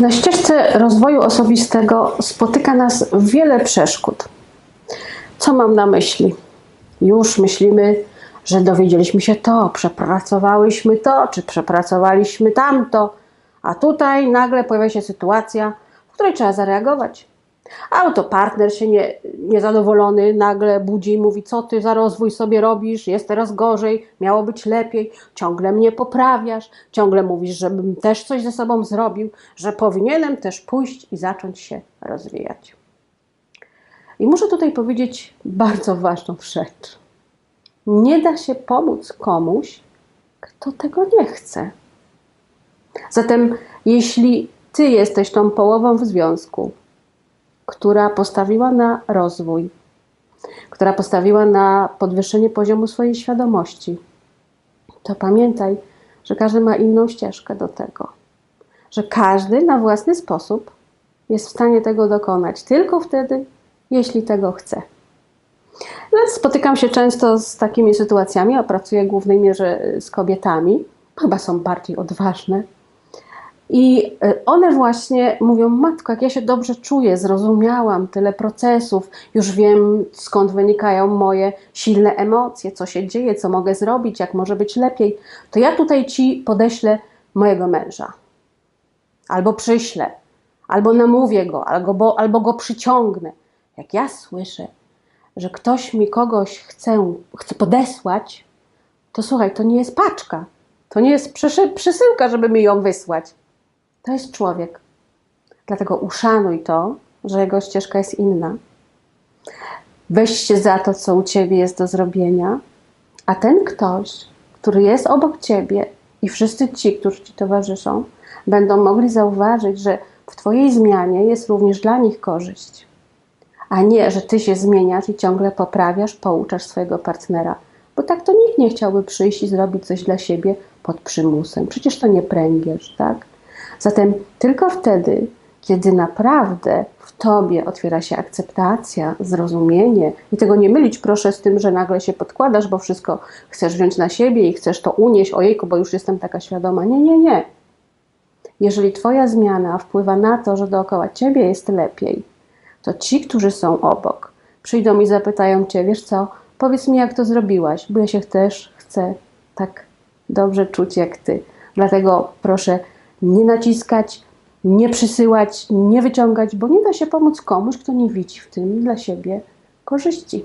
Na ścieżce rozwoju osobistego spotyka nas wiele przeszkód. Co mam na myśli? Już myślimy, że dowiedzieliśmy się to, przepracowałyśmy to, czy przepracowaliśmy tamto, a tutaj nagle pojawia się sytuacja, w której trzeba zareagować. A oto partner się nie, niezadowolony nagle budzi i mówi: Co ty za rozwój sobie robisz? Jest teraz gorzej, miało być lepiej, ciągle mnie poprawiasz, ciągle mówisz, żebym też coś ze sobą zrobił, że powinienem też pójść i zacząć się rozwijać. I muszę tutaj powiedzieć bardzo ważną rzecz. Nie da się pomóc komuś, kto tego nie chce. Zatem, jeśli ty jesteś tą połową w związku, która postawiła na rozwój, która postawiła na podwyższenie poziomu swojej świadomości, to pamiętaj, że każdy ma inną ścieżkę do tego. Że każdy na własny sposób jest w stanie tego dokonać tylko wtedy, jeśli tego chce. No, spotykam się często z takimi sytuacjami, a pracuję w głównej mierze z kobietami, chyba są bardziej odważne, i e, one właśnie mówią: Matko, jak ja się dobrze czuję, zrozumiałam tyle procesów, już wiem skąd wynikają moje silne emocje, co się dzieje, co mogę zrobić, jak może być lepiej, to ja tutaj ci podeślę mojego męża. Albo przyślę, albo namówię go, albo, bo, albo go przyciągnę. Jak ja słyszę, że ktoś mi kogoś chce, chce podesłać, to słuchaj, to nie jest paczka, to nie jest przesyłka, żeby mi ją wysłać to jest człowiek. Dlatego uszanuj to, że jego ścieżka jest inna. Weź się za to, co u ciebie jest do zrobienia, a ten ktoś, który jest obok ciebie i wszyscy ci, którzy ci towarzyszą, będą mogli zauważyć, że w twojej zmianie jest również dla nich korzyść. A nie, że ty się zmieniasz i ciągle poprawiasz, pouczasz swojego partnera. Bo tak to nikt nie chciałby przyjść i zrobić coś dla siebie pod przymusem. Przecież to nie pręgierz, tak? Zatem tylko wtedy, kiedy naprawdę w tobie otwiera się akceptacja, zrozumienie, i tego nie mylić proszę z tym, że nagle się podkładasz, bo wszystko chcesz wziąć na siebie i chcesz to unieść, ojejku, bo już jestem taka świadoma. Nie, nie, nie. Jeżeli Twoja zmiana wpływa na to, że dookoła Ciebie jest lepiej, to ci, którzy są obok, przyjdą i zapytają Cię, wiesz co, powiedz mi, jak to zrobiłaś, bo ja się też chcę tak dobrze czuć jak Ty. Dlatego proszę, nie naciskać, nie przysyłać, nie wyciągać, bo nie da się pomóc komuś, kto nie widzi w tym dla siebie korzyści.